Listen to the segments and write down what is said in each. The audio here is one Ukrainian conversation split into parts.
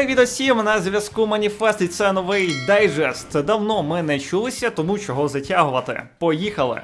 Привіт усім, на зв'язку Маніфест і це новий дайджест. Давно ми не чулися, тому чого затягувати. Поїхали!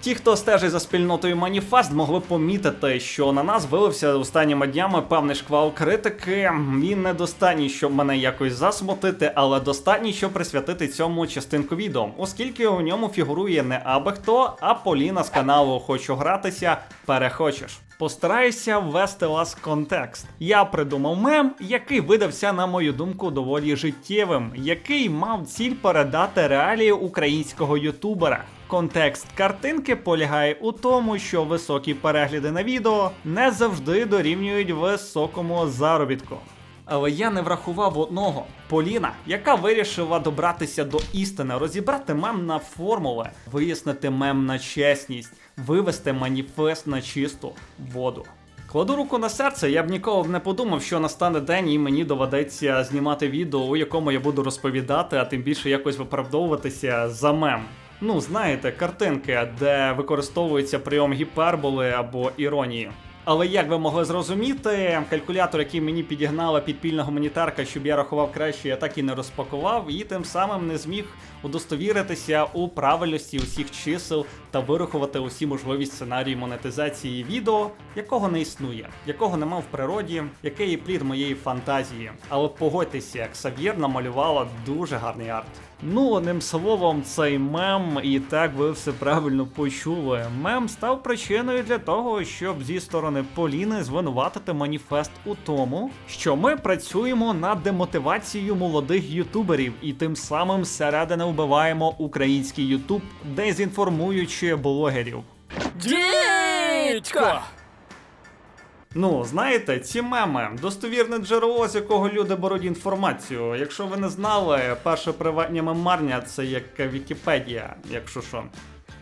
Ті, хто стежить за спільнотою Маніфест, могли помітити, що на нас вилився останніми днями певний шквал критики. Він недостатній, щоб мене якось засмутити, але достатній, щоб присвятити цьому частинку відео, оскільки у ньому фігурує не аби хто, а Поліна з каналу Хочу гратися, перехочеш. Постараюся ввести вас в контекст. Я придумав мем, який видався, на мою думку, доволі життєвим, який мав ціль передати реалії українського ютубера. Контекст картинки полягає у тому, що високі перегляди на відео не завжди дорівнюють високому заробітку. Але я не врахував одного Поліна, яка вирішила добратися до істини, розібрати мем на формули, вияснити мем на чесність, вивести маніфест на чисту воду. Кладу руку на серце, я б ніколи не подумав, що настане день і мені доведеться знімати відео, у якому я буду розповідати, а тим більше якось виправдовуватися за мем. Ну, знаєте, картинки, де використовується прийом гіперболи або іронії. Але як ви могли зрозуміти, калькулятор, який мені підігнала підпільна гуманітарка, щоб я рахував краще, я так і не розпакував, і тим самим не зміг удостовіритися у правильності усіх чисел та вирахувати усі можливі сценарії монетизації відео, якого не існує, якого нема в природі, який є плід моєї фантазії. Але погодьтеся, Ксав'єр намалювала дуже гарний арт. Ну, одним словом, цей мем, і так ви все правильно почули. Мем став причиною для того, щоб зі сторони Поліни звинуватити маніфест у тому, що ми працюємо над демотивацією молодих ютуберів і тим самим зсередини вбиваємо український ютуб, дезінформуючи блогерів. Дідько! Ну, знаєте, ці меми достовірне джерело, з якого люди беруть інформацію. Якщо ви не знали, перше приватні мемарня це як Вікіпедія, якщо що.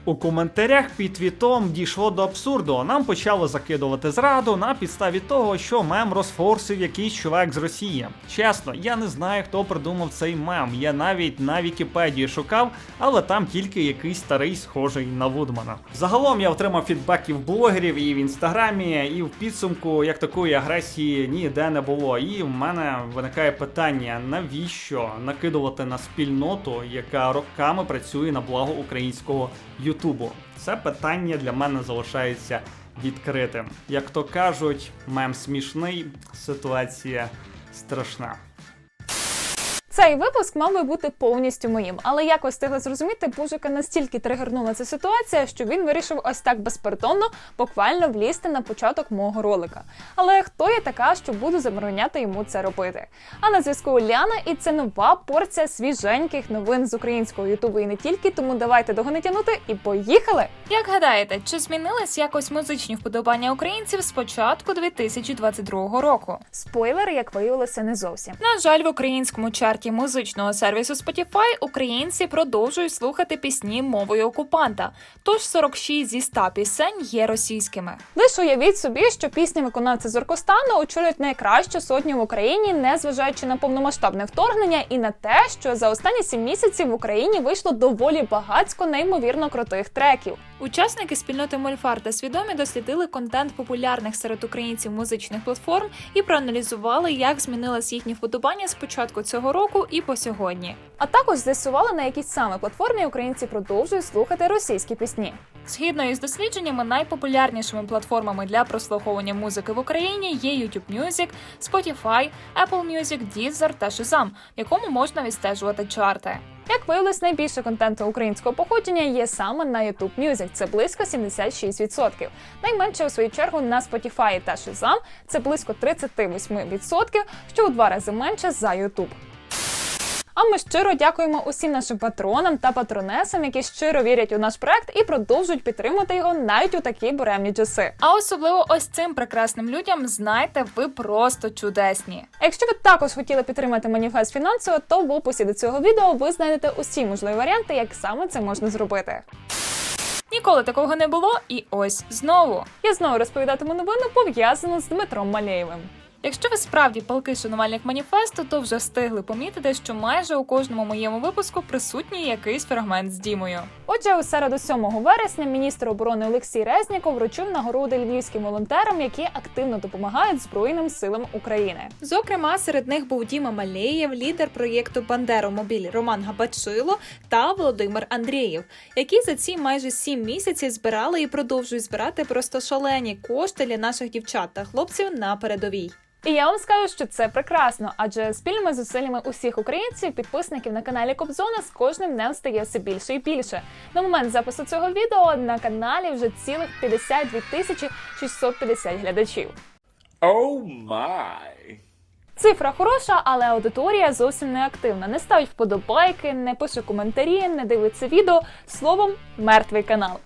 У коментарях під твітом дійшло до абсурду. Нам почали закидувати зраду на підставі того, що мем розфорсив якийсь чувак з Росії. Чесно, я не знаю, хто придумав цей мем. Я навіть на Вікіпедії шукав, але там тільки якийсь старий, схожий на Вудмана. Загалом я отримав фідбеків блогерів і в інстаграмі, і в підсумку як такої агресії ніде не було. І в мене виникає питання: навіщо накидувати на спільноту, яка роками працює на благо українського Ютубу? Це питання для мене залишається відкритим. Як то кажуть, мем смішний, ситуація страшна. Цей випуск мав би бути повністю моїм, але як ви встигли зрозуміти, Пужика настільки тригернула ця ситуація, що він вирішив ось так безпардонно буквально влізти на початок мого ролика. Але хто я така, що буду забороняти йому це робити? А на зв'язку Уляна, і це нова порція свіженьких новин з українського ютубу і не тільки. Тому давайте довго тянути і поїхали! Як гадаєте, чи змінились якось музичні вподобання українців з початку 2022 року? Спойлер, як виявилося, не зовсім. На жаль, в українському чарті музичного сервісу Spotify українці продовжують слухати пісні мовою окупанта. Тож 46 зі 100 пісень є російськими. Лише уявіть собі, що пісні виконавця з Оркостану очолюють найкращу сотню в Україні, незважаючи на повномасштабне вторгнення і на те, що за останні сім місяців в Україні вийшло доволі багацько неймовірно крутих треків. Учасники спільноти Мольфар та свідомі дослідили контент популярних серед українців музичних платформ і проаналізували, як змінилось їхнє вподобання з початку цього року і по сьогодні. А також з'ясували, на якій саме платформі українці продовжують слухати російські пісні. Згідно із дослідженнями, найпопулярнішими платформами для прослуховування музики в Україні є YouTube Music, Spotify, Apple Music, Deezer та Shazam, в якому можна відстежувати чарти. Як виявилось, найбільше контенту українського походження є саме на YouTube Music, це близько 76%. Найменше у свою чергу на Spotify та Shazam – це близько 38%, що у два рази менше за YouTube. А ми щиро дякуємо усім нашим патронам та патронесам, які щиро вірять у наш проект і продовжують підтримувати його навіть у такі буремні часи. А особливо ось цим прекрасним людям знайте, ви просто чудесні. А якщо ви також хотіли підтримати маніфест фінансово, то в описі до цього відео ви знайдете усі можливі варіанти, як саме це можна зробити. Ніколи такого не було, і ось знову. Я знову розповідатиму новину пов'язану з Дмитром Малєєвим. Якщо ви справді палкий шанувальник маніфесту, то вже встигли помітити, що майже у кожному моєму випуску присутній якийсь фрагмент з Дімою. Отже, у середу 7 вересня міністр оборони Олексій Резніков вручив нагороди львівським волонтерам, які активно допомагають Збройним силам України. Зокрема, серед них був Діма Малеєв, лідер проєкту Бандеро Мобіль Роман Габачило та Володимир Андрієв, які за ці майже сім місяців збирали і продовжують збирати просто шалені кошти для наших дівчат та хлопців на передовій. І я вам скажу, що це прекрасно, адже спільними зусиллями усіх українців, підписників на каналі Кобзона з кожним днем стає все більше і більше. На момент запису цього відео на каналі вже цілих 52 тисячі 650 глядачів. Oh my. Цифра хороша, але аудиторія зовсім не активна. Не ставить вподобайки, не пише коментарі, не дивиться відео. Словом, мертвий канал.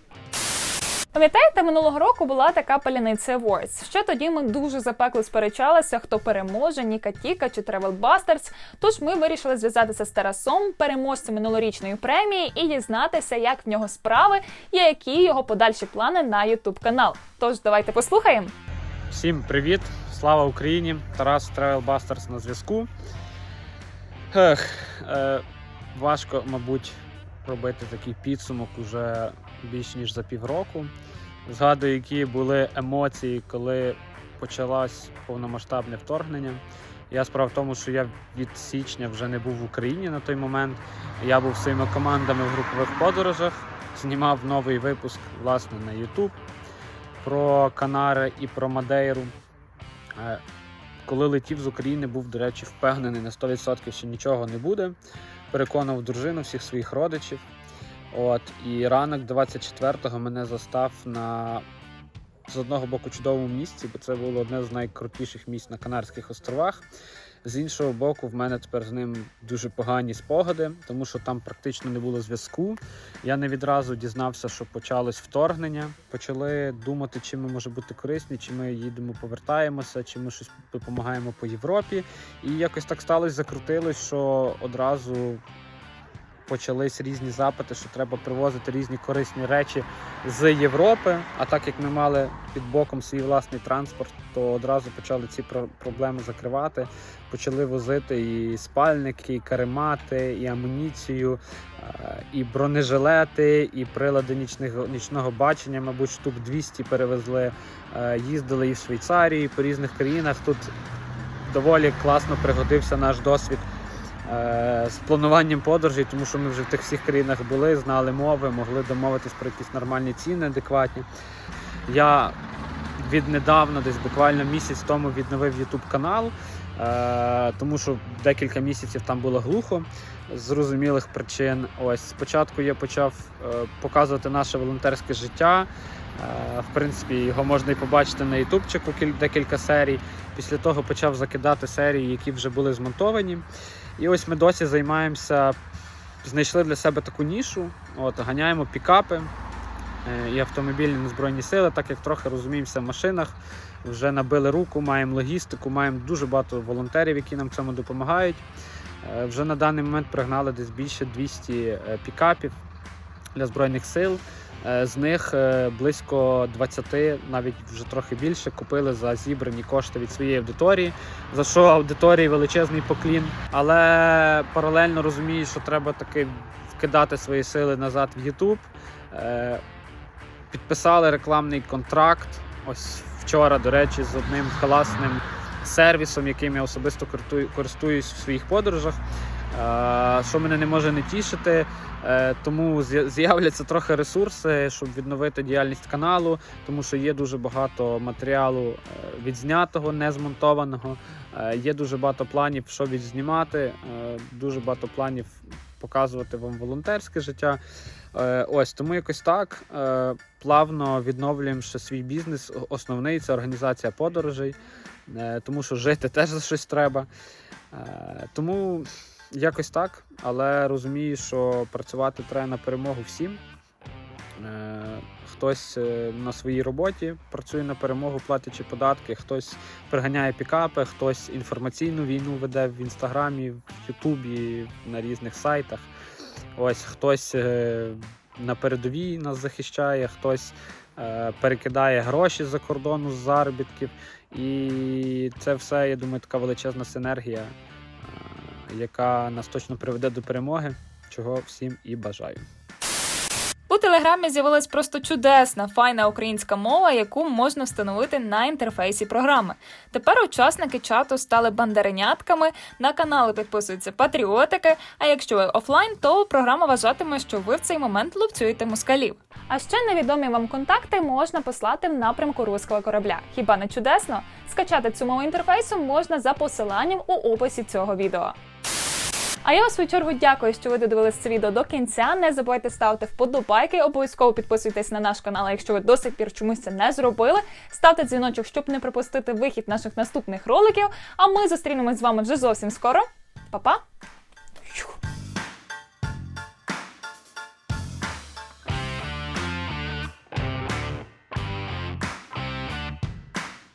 Пам'ятаєте, минулого року була така паляниця Awards. Ще тоді ми дуже запекло сперечалися, хто переможе, Ніка Тіка чи Travel Busters. Тож ми вирішили зв'язатися з Тарасом, переможцем минулорічної премії, і дізнатися, як в нього справи і які його подальші плани на YouTube канал. Тож давайте послухаємо. Всім привіт! Слава Україні! Тарас Travel Busters на зв'язку. Ех, е, важко, мабуть, робити такий підсумок уже більш ніж за півроку. Згадую, які були емоції, коли почалось повномасштабне вторгнення. Я справа в тому, що я від січня вже не був в Україні на той момент. Я був своїми командами в групових подорожах, знімав новий випуск власне на YouTube про Канари і про Мадейру. Е, Коли летів з України, був, до речі, впевнений на 100%, що нічого не буде. Переконав дружину, всіх своїх родичів. От, і ранок 24-го мене застав на з одного боку чудовому місці, бо це було одне з найкрутіших місць на Канарських островах. З іншого боку, в мене тепер з ним дуже погані спогади, тому що там практично не було зв'язку. Я не відразу дізнався, що почалось вторгнення. Почали думати, чим ми може бути корисні, чи ми їдемо, повертаємося, чи ми щось допомагаємо по Європі. І якось так сталося, закрутилось, що одразу почались різні запити, що треба привозити різні корисні речі з Європи. А так як ми мали під боком свій власний транспорт, то одразу почали ці про- проблеми закривати. Почали возити і спальники, і каремати, і амуніцію, е, і бронежилети, і прилади нічного, нічного бачення. Мабуть, штук 200 перевезли. Е, Їздили і в Швейцарії, і по різних країнах. Тут доволі класно пригодився наш досвід з плануванням подорожей, тому що ми вже в тих всіх країнах були, знали мови, могли домовитись про якісь нормальні ціни адекватні. Я віднедавна, десь буквально місяць тому відновив YouTube канал, е, тому що декілька місяців там було глухо з зрозумілих причин. Ось спочатку я почав е, показувати наше волонтерське життя. Е, В принципі, його можна і побачити на ютубчику декілька серій. Після того почав закидати серії, які вже були змонтовані. І ось ми досі займаємося, знайшли для себе таку нішу. От, ганяємо пікапи е, і автомобільні незбройні сили, так як трохи розуміємося в машинах. Вже набили руку, маємо логістику, маємо дуже багато волонтерів, які нам в цьому допомагають. Е, Вже на даний момент пригнали десь більше 200 е, пікапів для Збройних сил. Е, З них е, близько 20, навіть вже трохи більше, купили за зібрані кошти від своєї аудиторії, за що аудиторії величезний поклін. Але паралельно розумію, що треба таки вкидати свої сили назад в YouTube. Е, Підписали рекламний контракт. Ось вчора, до речі, з одним класним сервісом, яким я особисто користуюсь в своїх подорожах. Що мене не може не тішити, Е, тому з'являться трохи ресурси, щоб відновити діяльність каналу, тому що є дуже багато матеріалу е, відзнятого, не змонтованого. Е, Є дуже багато планів, що відзнімати, дуже багато планів показувати вам волонтерське життя. Ось тому якось так плавно відновлюємо ще свій бізнес. Основний це організація подорожей, тому що жити теж за щось треба. Тому якось так, але розумію, що працювати треба на перемогу всім. Е, Хтось е, на своїй роботі працює на перемогу, платячи податки, хтось приганяє пікапи, хтось інформаційну війну веде в інстаграмі, в Ютубі, на різних сайтах. Ось хтось е, на передовій нас захищає, хтось перекидає гроші за кордону з заробітків. І це все, я думаю, така величезна синергія, яка нас точно приведе до перемоги, чого всім і бажаю. У телеграмі з'явилась просто чудесна, файна українська мова, яку можна встановити на інтерфейсі програми. Тепер учасники чату стали бандеренятками, на канали підписуються патріотики. А якщо ви офлайн, то програма вважатиме, що ви в цей момент лупцюєте москалів. А ще невідомі вам контакти можна послати в напрямку руського корабля. Хіба не чудесно? Скачати цю мову інтерфейсу можна за посиланням у описі цього відео. А я у свою чергу дякую, що ви додивились це відео до кінця. Не забувайте ставити вподобайки, обов'язково підписуйтесь на наш канал, якщо ви до сих пір чомусь це не зробили. Ставте дзвіночок, щоб не пропустити вихід наших наступних роликів. А ми зустрінемось з вами вже зовсім скоро. Па-па!